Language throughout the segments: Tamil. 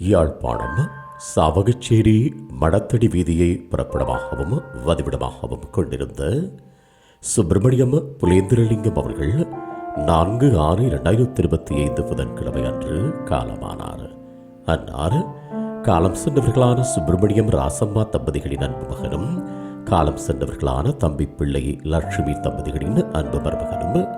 யாழ்ப்பாணம் சாவகச்சேரி மடத்தடி வீதியை புறப்படமாகவும் வதிவிடமாகவும் கொண்டிருந்த சுப்பிரமணியம் புலேந்திரலிங்கம் அவர்கள் நான்கு ஆறு இரண்டாயிரத்தி இருபத்தி ஐந்து புதன்கிழமை அன்று காலமானார். அன்னார் காலம் சென்றவர்களான சுப்பிரமணியம் ராசம்மா தம்பதிகளின் அன்பு மகனும் காலம் சென்றவர்களான தம்பி பிள்ளை லட்சுமி தம்பதிகளின் அன்பு மருமகனும்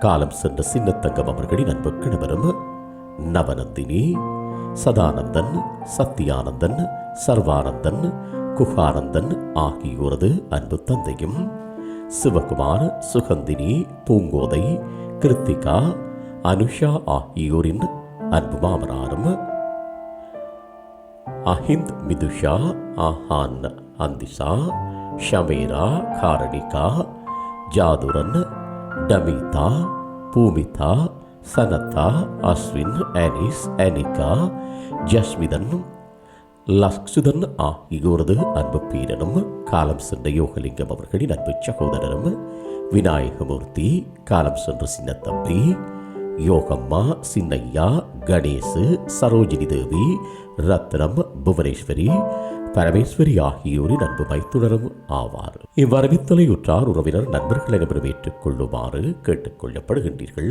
காலம் சென்ற சின்னத்தங்கம் அவர்களின் அன்பு கணவரும் நவநந்தினி சதானந்தன் சத்தியானந்தன் சர்வானந்தன் குகானந்தன் ஆகியோரது அன்பு தந்தையும் சிவகுமார் சுகந்தினி பூங்கோதை கிருத்திகா அனுஷா ஆகியோரின் அன்பு மாமனாரும் அஹிந்த் மிதுஷா ஆஹான் அந்திசா ஷமீரா காரணிகா ஜாதுரன் டமிதா பூமிதா சனத்தா அஸ்வின் ஆனிஸ் அனிகா ஜஸ்மிதன் லக்ஷுதன் ஆகியோரது அன்பு பீரனும் காலம் சென்ற யோகலிங்கம் அவர்களின் அன்பு சகோதரரும் விநாயகமூர்த்தி காலம் சென்ற சின்னத்தம்பி யோகம்மா சின்னையா கணேசு சரோஜினி தேவி ரத்னம் புவனேஸ்வரி பரமேஸ்வரி ஆகியோரின் அன்பு மைத்துணரும் ஆவார் இவ்வரவித்தலையுற்றார் உறவினர் நண்பர்கள் அனைவரும் ஏற்றுக்கொள்ளுமாறு கேட்டுக்கொள்ளப்படுகின்றீர்கள்.